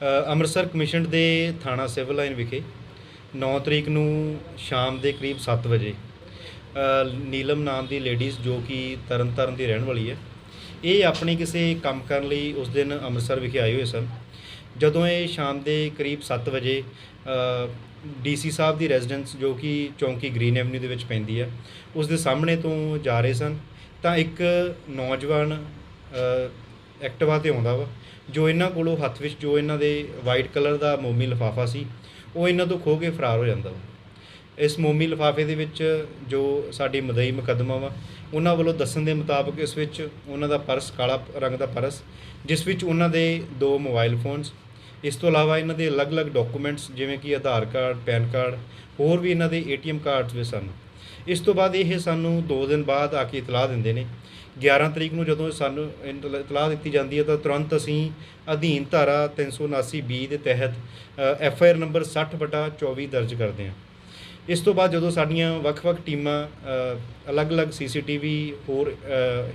Amritsar commission ਦੇ ਥਾਣਾ civil line ਵਿਖੇ 9 ਤਰੀਕ ਨੂੰ ਸ਼ਾਮ ਦੇ ਕਰੀਬ 7 ਵਜੇ ਨੀਲਮ ਨਾਮ ਦੀ ਲੇਡੀਜ਼ ਜੋ ਕਿ ਤਰਨਤਾਰਨ ਦੀ ਰਹਿਣ ਵਾਲੀ ਹੈ ਇਹ ਆਪਣੇ ਕਿਸੇ ਕੰਮ ਕਰਨ ਲਈ ਉਸ ਦਿਨ ਅੰਮ੍ਰਿਤਸਰ ਵਿਖੇ ਆਏ ਹੋਏ ਸਨ। ਜਦੋਂ ਇਹ ਸ਼ਾਮ ਦੇ ਕਰੀਬ 7 ਵਜੇ ਡੀਸੀ ਸਾਹਿਬ ਦੀ ਰੈਜ਼ੀਡੈਂਸ ਜੋ ਕਿ ਚੌਂਕੀ ਗ੍ਰੀਨ ਐਵਨਿਊ ਦੇ ਵਿੱਚ ਪੈਂਦੀ ਹੈ ਉਸ ਦੇ ਸਾਹਮਣੇ ਤੋਂ ਜਾ ਰਹੇ ਸਨ ਤਾਂ ਇੱਕ ਨੌਜਵਾਨ ਅ, ਐਕਟਿਵਾ ਤੇ ਆਉਂਦਾ ਵਾ। ਜੋ ਇਹਨਾਂ ਕੋਲੋਂ ਹੱਥ ਵਿੱਚ, ਜੋ ਇਹਨਾਂ ਦੇ ਵਾਈਟ ਕਲਰ ਦਾ ਮੋਮੀ ਲਿਫਾਫਾ ਸੀ, ਉਹ ਇਹਨਾਂ ਤੋਂ ਖੋ ਕੇ ਫਰਾਰ ਹੋ ਜਾਂਦਾ ਵਾ। ਇਸ ਮੋਮੀ ਲਿਫਾਫੇ ਦੇ ਵਿੱਚ ਜੋ ਸਾਡੀ ਮਦਈ ਮੁਕੱਦਮਾ ਵਾ, ਉਹਨਾਂ ਵੱਲੋਂ ਦੱਸਣ ਦੇ ਮੁਤਾਬਕ ਇਸ ਵਿੱਚ ਉਹਨਾਂ ਦਾ ਪਰਸ ਕਾਲਾ ਰੰਗ ਦਾ ਪਰਸ, ਜਿਸ ਵਿੱਚ ਉਹਨਾਂ ਦੇ ਦੋ ਮੋਬਾਈਲ ਫੋਨਸ ਇਸ ਤੋਂ ਇਲਾਵਾ ਇਹਨਾਂ ਦੇ ਅਲੱਗ-ਅਲੱਗ ਡਾਕੂਮੈਂਟਸ ਜਿਵੇਂ ਕਿ ਆਧਾਰ ਕਾਰਡ, ਪੈਨ ਕਾਰਡ, ਹੋਰ ਵੀ ਇਹਨਾਂ ਦੇ ਏਟੀਐਮ ਕਾਰਡਸ ਵੀ ਸਨ। ਇਸ ਤੋਂ ਬਾਅਦ ਇਹ ਸਾਨੂੰ 2 ਦਿਨ ਬਾਅਦ ਆ ਕੇ ਇਤਲਾਹ ਦਿੰਦੇ ਨੇ। 11 ਤਰੀਕ ਨੂੰ ਜਦੋਂ ਸਾਨੂੰ ਇਤਲਾ- ਇਤਲਾਹ ਦਿੱਤੀ ਜਾਂਦੀ ਹੈ ਤਾਂ ਤੁਰੰਤ ਅਸੀਂ ਅਧੀਨ ਧਾਰਾ 379 ਬੀ ਦੇ ਤਹਿਤ ਐਫ ਆਈ ਆਰ ਨੰਬਰ 60 ਬਟਾ 24 ਦਰਜ ਕਰਦੇ ਹਾਂ। ਇਸ ਤੋਂ ਬਾਅਦ ਜਦੋਂ ਸਾਡੀਆਂ ਵੱਖ-ਵੱਖ ਟੀਮਾਂ ਅ, ਅਲੱਗ-ਅਲੱਗ ਸੀਸੀਟੀਵੀ ਹੋਰ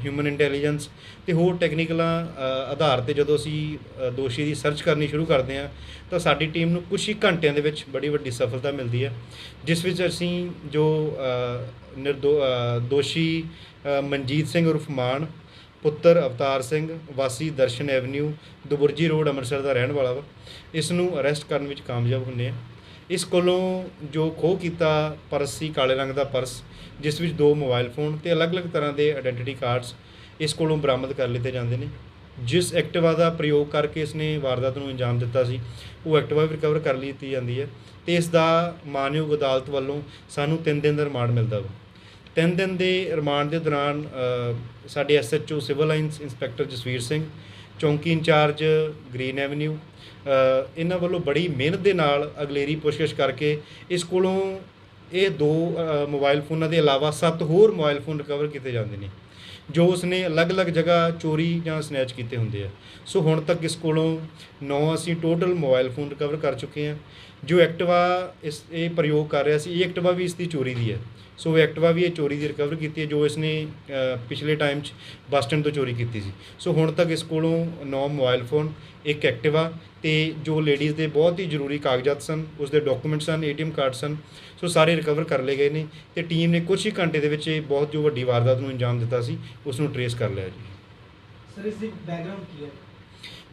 ਹਿਊਮਨ ਇੰਟੈਲੀਜੈਂਸ ਤੇ ਹੋਰ ਟੈਕਨੀਕਲਾਂ ਆਧਾਰ ਤੇ ਜਦੋਂ ਅਸੀਂ ਦੋਸ਼ੀ ਦੀ ਸਰਚ ਕਰਨੀ ਸ਼ੁਰੂ ਕਰਦੇ ਹਾਂ ਤਾਂ ਸਾਡੀ ਟੀਮ ਨੂੰ ਕੁਝ ਹੀ ਘੰਟਿਆਂ ਦੇ ਵਿੱਚ ਬੜੀ ਵੱਡੀ ਸਫਲਤਾ ਮਿਲਦੀ ਹੈ। ਜਿਸ ਵਿੱਚ ਅਸੀਂ ਜੋ ਨਿਰਦੋ ਦੋਸ਼ੀ ਮਨਜੀਤ ਸਿੰਘ ਉਰਫ ਮਾਨ ਪੁੱਤਰ ਅਵਤਾਰ ਸਿੰਘ ਵਾਸੀ ਦਰਸ਼ਨ ਐਵਨਿਊ ਦੁਬੁਰਜੀ ਰੋਡ ਅੰਮ੍ਰਿਤਸਰ ਦਾ ਰਹਿਣ ਵਾਲਾ ਵਾ ਇਸ ਨੂੰ ਅਰੈਸਟ ਕਰਨ ਵਿੱਚ ਕਾਮਯਾਬ ਹੁੰਨੇ ਆ। ਇਸ ਕੋਲੋਂ ਜੋ ਖੋਹ ਕੀਤਾ ਪਰਸ ਸੀ ਕਾਲੇ ਰੰਗ ਦਾ ਪਰਸ ਜਿਸ ਵਿੱਚ ਦੋ ਮੋਬਾਈਲ ਫੋਨ ਤੇ ਅਲੱਗ-ਅਲੱਗ ਤਰ੍ਹਾਂ ਦੇ ਆਇਡੈਂਟੀਟੀ ਕਾਰਡਸ ਇਸ ਕੋਲੋਂ ਬਰਾਮਦ ਕਰ ਲਿੱਤੇ ਜਾਂਦੇ ਨੇ। ਜਿਸ ਐਕਟਿਵਾ ਦਾ ਪ੍ਰਯੋਗ ਕਰਕੇ ਇਸਨੇ ਵਾਰਦਾਤ ਨੂੰ ਅੰਜਾਮ ਦਿੱਤਾ ਸੀ ਉਹ ਐਕਟਿਵਾ ਵੀ ਰਿਕਵਰ ਕਰ ਲਈ ਜਾਂਦੀ ਹੈ ਤੇ ਇਸ ਦਾ ਮਾਨਯੋਗ ਅਦਾਲਤ ਵੱਲੋਂ ਸਾਨੂੰ 3 ਦਿਨ ਦਾ ਰਿਮਾਂਡ ਮਿਲਦਾ ਵਾ। ਤਿੰਨ ਦਿਨ ਦੇ ਰਿਮਾਂਡ ਦੇ ਦੌਰਾਨ ਅ, ਸਾਡੇ SHO civil lines inspector Jasvir Singh ਚੌਂਕੀ ਇੰਚਾਰਜ ਗ੍ਰੀਨ ਐਵਨਿਊ ਇਹਨਾਂ ਵੱਲੋਂ ਬੜੀ ਮਿਹਨਤ ਦੇ ਨਾਲ ਅਗਲੇਰੀ ਪੁੱਛਗਿੱਛ ਕਰਕੇ ਇਸ ਕੋਲੋਂ ਇਹ ਦੋ ਅ, ਮੋਬਾਈਲ ਫੋਨਾਂ ਦੇ ਇਲਾਵਾ ਸੱਤ ਹੋਰ ਮੋਬਾਈਲ ਫੋਨ ਰਿਕਵਰ ਕੀਤੇ ਜਾਂਦੇ ਨੇ। ਜੋ ਉਸਨੇ ਅਲੱਗ-ਅਲੱਗ ਜਗ੍ਹਾ ਚੋਰੀ ਜਾਂ ਸਨੈਚ ਕੀਤੇ ਹੁੰਦੇ ਆ। ਸੋ ਹੁਣ ਤੱਕ ਇਸ ਕੋਲੋਂ 9 ਅਸੀਂ ਟੋਟਲ ਮੋਬਾਈਲ ਫੋਨ ਰਿਕਵਰ ਕਰ ਚੁੱਕੇ ਹਾਂ। ਜੋ ਐਕਟਿਵਾ ਇਸ ਇਹ ਪ੍ਰਯੋਗ ਕਰ ਰਿਹਾ ਸੀ ਇਹ ਐਕਟਿਵਾ ਵੀ ਇਸ ਦੀ ਚੋਰੀ ਦੀ ਹੈ। ਸੋ ਐਕਟਿਵਾ ਵੀ ਇਹ ਚੋਰੀ ਦੀ ਰਿਕਵਰ ਕੀਤੀ ਹੈ ਜੋ ਇਸਨੇ ਅ, ਪਿਛਲੇ ਟਾਈਮ 'ਚ ਬੱਸ ਸਟੈਂਡ ਤੋਂ ਚੋਰੀ ਕੀਤੀ ਸੀ। ਸੋ ਹੁਣ ਤੱਕ ਇਸ ਕੋਲੋਂ 9 ਮੋਬਾਈਲ ਫੋਨ ਇੱਕ ਐਕਟਿਵਾ ਤੇ ਜੋ ਲੇਡੀਜ਼ ਦੇ ਬਹੁਤ ਹੀ ਜ਼ਰੂਰੀ ਕਾਗਜ਼ਾਤ ਸਨ ਉਸ ਦੇ ਡਾਕੂਮੈਂਟ ਸਨ ਏਟੀਐਮ ਕਾਰਡ ਸਨ ਸੋ ਸਾਰੇ ਰਿਕਵਰ ਕਰ ਲਏ ਗਏ ਨੇ। ਤੇ ਟੀਮ ਨੇ ਕੁਝ ਹੀ ਘੰਟੇ ਦੇ ਵਿੱਚ ਇਹ ਬਹੁਤ ਜੋ ਵੱਡੀ ਵਾਰਦਾਤ ਨੂੰ ਅੰਜਾਮ ਦਿੱਤਾ ਸੀ ਉਸ ਨੂੰ ਟਰੇਸ ਕਰ ਲਿਆ ਜੀ। ਸਰ ਇਸ ਦੀ ਬੈਕਗ੍ਰਾਉਂਡ ਕੀ ਹੈ?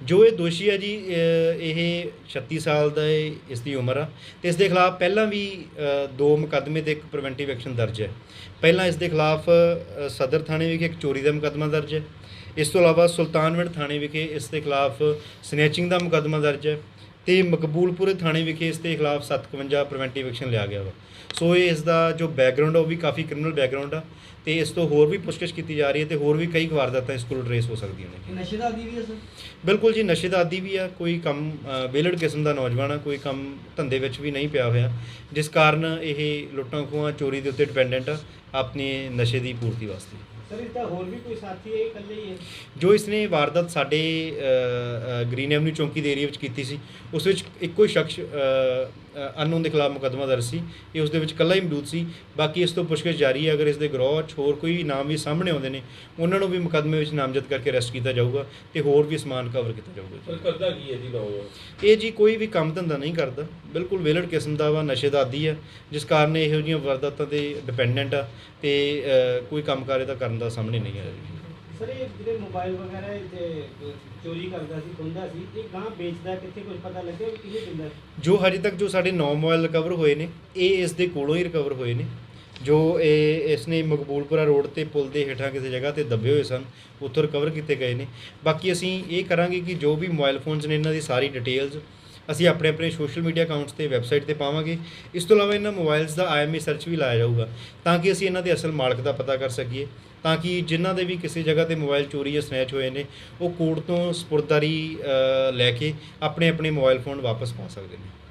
ਜੋ ਇਹ ਦੋਸ਼ੀ ਹੈ ਜੀ ਇਹ 36 ਸਾਲ ਦਾ ਇਸ ਦੀ ਉਮਰ ਆ। ਤੇ ਇਸ ਦੇ ਖਿਲਾਫ ਪਹਿਲਾਂ ਵੀ ਦੋ ਮੁਕੱਦਮੇ ਤੇ ਇੱਕ ਪ੍ਰੀਵੈਂਟਿਵ ਐਕਸ਼ਨ ਦਰਜ ਹੈ। ਪਹਿਲਾਂ ਇਸ ਦੇ ਖਿਲਾਫ ਸਦਰ ਥਾਣੇ ਵਿਖੇ ਇੱਕ ਚੋਰੀ ਦਾ ਮੁਕੱਦਮਾ ਦਰਜ ਹੈ। ਇਸ ਤੋਂ ਇਲਾਵਾ ਸੁਲਤਾਨਵਿੰਡ ਥਾਣੇ ਵਿਖੇ ਇਸ ਦੇ ਖਿਲਾਫ ਸਨੈਚਿੰਗ ਦਾ ਮੁਕੱਦਮਾ ਦਰਜ ਹੈ। ਤੇ ਮਕਬੂਲਪੁਰ ਥਾਣੇ ਵਿਖੇ ਇਸ ਦੇ ਖਿਲਾਫ 57 ਪ੍ਰੀਵੈਂਟਿਵ ਐਕਸ਼ਨ ਲਿਆ ਗਿਆ ਵਾ। ਸੋ ਇਹ ਇਸ ਦਾ ਜੋ ਬੈਕਗ੍ਰਾਉਂਡ ਆ ਉਹ ਵੀ ਕਾਫੀ ਕ੍ਰਿਮੀਨਲ ਬੈਕਗ੍ਰਾਉਂਡ ਆ ਤੇ ਇਸ ਤੋਂ ਹੋਰ ਵੀ ਪੁੱਛਗਿੱਛ ਕੀਤੀ ਜਾ ਰਹੀ ਹੈ ਤੇ ਹੋਰ ਵੀ ਕਈ ਵਾਰਦਾਤਾਂ ਇਸ ਕੋਲ ਟਰੇਸ ਹੋ ਸਕਦੀਆਂ ਨੇ। ਨਸ਼ੇ ਦਾ ਆਦੀ ਵੀ ਹੈ ਸਰ? ਬਿਲਕੁਲ ਜੀ ਨਸ਼ੇ ਦਾ ਆਦੀ ਵੀ ਆ ਕੋਈ ਕੰਮ ਵਿਹਲੜ ਕਿਸਮ ਦਾ ਨੌਜਵਾਨ ਆ ਕੋਈ ਕੰਮ ਧੰਦੇ ਵਿੱਚ ਵੀ ਨਹੀਂ ਪਿਆ ਹੋਇਆ ਜਿਸ ਕਾਰਨ ਇਹ ਲੁੱਟਾਂ ਖੋਹਾਂ ਚੋਰੀ ਦੇ ਉੱਤੇ ਡਿਪੈਂਡੈਂਟ ਆ ਆਪਣੇ ਨਸ਼ੇ ਦੀ ਪੂਰਤੀ ਵਾਸਤੇ। ਸਰ ਇਸ ਦਾ ਹੋਰ ਵੀ ਕੋਈ ਸਾਥੀ ਹੈ ਇਹ ਇਕੱਲੇ ਹੀ ਹੈ? ਜੋ ਇਸਨੇ ਵਾਰਦਾਤ ਸਾਡੇ ਗ੍ਰੀਨ ਐਵਨਿਊ ਚੌਂਕੀ ਦੇ ਏਰੀਆ ਵਿੱਚ ਕੀਤੀ ਸੀ ਉਸ ਵਿੱਚ ਇੱਕੋ ਹੀ ਸ਼ਖਸ ਅਨਨੋਨ ਦੇ ਖਿਲਾਫ ਮੁਕੱਦਮਾ ਦਰਜ ਸੀ। ਇਹ ਉਸ ਦੇ ਵਿੱਚ ਇਕੱਲਾ ਹੀ ਮੌਜੂਦ ਸੀ। ਬਾਕੀ ਇਸ ਤੋਂ ਪੁੱਛਗਿੱਛ ਜਾਰੀ ਹੈ ਅਗਰ ਇਸ ਦੇ ਗਰੋਹ 'ਚ ਹੋਰ ਕੋਈ ਨਾਮ ਵੀ ਸਾਹਮਣੇ ਆਉਂਦੇ ਨੇ ਉਹਨਾਂ ਨੂੰ ਵੀ ਮੁਕੱਦਮੇ ਵਿੱਚ ਨਾਮਜ਼ਦ ਕਰਕੇ ਅਰੈਸਟ ਕੀਤਾ ਜਾਊਗਾ ਤੇ ਹੋਰ ਵੀ ਸਮਾਨ ਕਵਰ ਕੀਤਾ ਜਾਊਗਾ ਜੀ। ਪਰ ਕਰਦਾ ਕੀ ਹੈ ਜੀ ਨੌਜਵਾਨ? ਇਹ ਜੀ ਕੋਈ ਵੀ ਕੰਮ ਧੰਦਾ ਨਹੀਂ ਕਰਦਾ। ਬਿਲਕੁਲ ਵਿਹਲੜ ਕਿਸਮ ਦਾ ਵਾ ਨਸ਼ੇ ਦਾ ਆਦੀ ਹੈ ਜਿਸ ਕਾਰਨ ਇਹੋ ਜਿਹੀਆਂ ਵਾਰਦਾਤਾਂ ਤੇ ਡਿਪੈਂਡੈਂਟ ਆ। ਤੇ ਕੋਈ ਕੰਮ ਕਾਰ ਇਹਦਾ ਕਰਨ ਦਾ ਸਾਹਮਣੇ ਨਹੀਂ ਆਇਆ ਜੀ। ਸਰ ਇਹ ਜਿਹੜੇ ਮੋਬਾਈਲ ਵਗੈਰਾ ਤੇ ਚੋਰੀ ਕਰਦਾ ਸੀ ਖੁੰਦਾ ਸੀ ਇਹ ਗਾਂ ਵੇਚਦਾ ਕਿੱਥੇ ਕੁਝ ਪਤਾ ਲੱਗਿਆ ਵੀ ਕਿਹਨੇ ਦਿੰਦਾ ਜੋ ਹਜੇ ਤੱਕ ਜੋ ਸਾਡੇ 9 ਮੋਬਾਈਲ ਰਿਕਵਰ ਹੋਏ ਨੇ ਇਹ ਇਸ ਦੇ ਕੋਲੋਂ ਹੀ ਰਿਕਵਰ ਹੋਏ ਨੇ। ਜੋ ਇਹ ਇਸ ਨੇ ਮਕਬੂਲਪੁਰਾ ਰੋਡ ਤੇ ਪੁਲ ਦੇ ਹੇਠਾਂ ਕਿਸੇ ਜਗ੍ਹਾ ਤੇ ਦੱਬੇ ਹੋਏ ਸਨ ਉੱਥੋਂ ਰਿਕਵਰ ਕੀਤੇ ਗਏ ਨੇ। ਬਾਕੀ ਅਸੀਂ ਇਹ ਕਰਾਂਗੇ ਕਿ ਜੋ ਵੀ ਮੋਬਾਈਲ ਫੋਨਸ ਨੇ ਇਹਨਾਂ ਦੀ ਸਾਰੀ ਡਿਟੇਲਸ ਅਸੀਂ ਆਪਣੇ ਆਪਣੇ ਸੋਸ਼ਲ ਮੀਡੀਆ ਅਕਾਊਂਟਸ ਤੇ ਵੈਬਸਾਈਟ ਤੇ ਪਾਵਾਂਗੇ। ਇਸ ਤੋਂ ਇਲਾਵਾ ਇਹਨਾਂ ਮੋਬਾਈਲਸ ਦਾ ਆਈਐਮਈ ਸਰਚ ਵੀ ਲਾਇਆ ਜਾਊਗਾ, ਤਾਂ ਕਿ ਅਸੀਂ ਇਹਨਾਂ ਦੇ ਅਸਲ ਮਾਲਕ ਦਾ ਪਤਾ ਕਰ ਸਕੀਏ, ਤਾਂ ਕਿ ਜਿਨ੍ਹਾਂ ਦੇ ਵੀ ਕਿਸੇ ਜਗ੍ਹਾ ਤੇ ਮੋਬਾਈਲ ਚੋਰੀ ਜਾਂ ਸਨੈਚ ਹੋਏ ਨੇ, ਉਹ ਕੋਰਟ ਤੋਂ ਸਪੁਰਦਾਰੀ ਲੈ ਕੇ ਆਪਣੇ ਆਪਣੇ ਮੋਬਾਈਲ ਫੋਨ ਵਾਪਸ ਪਾ ਸਕਦੇ ਨੇ।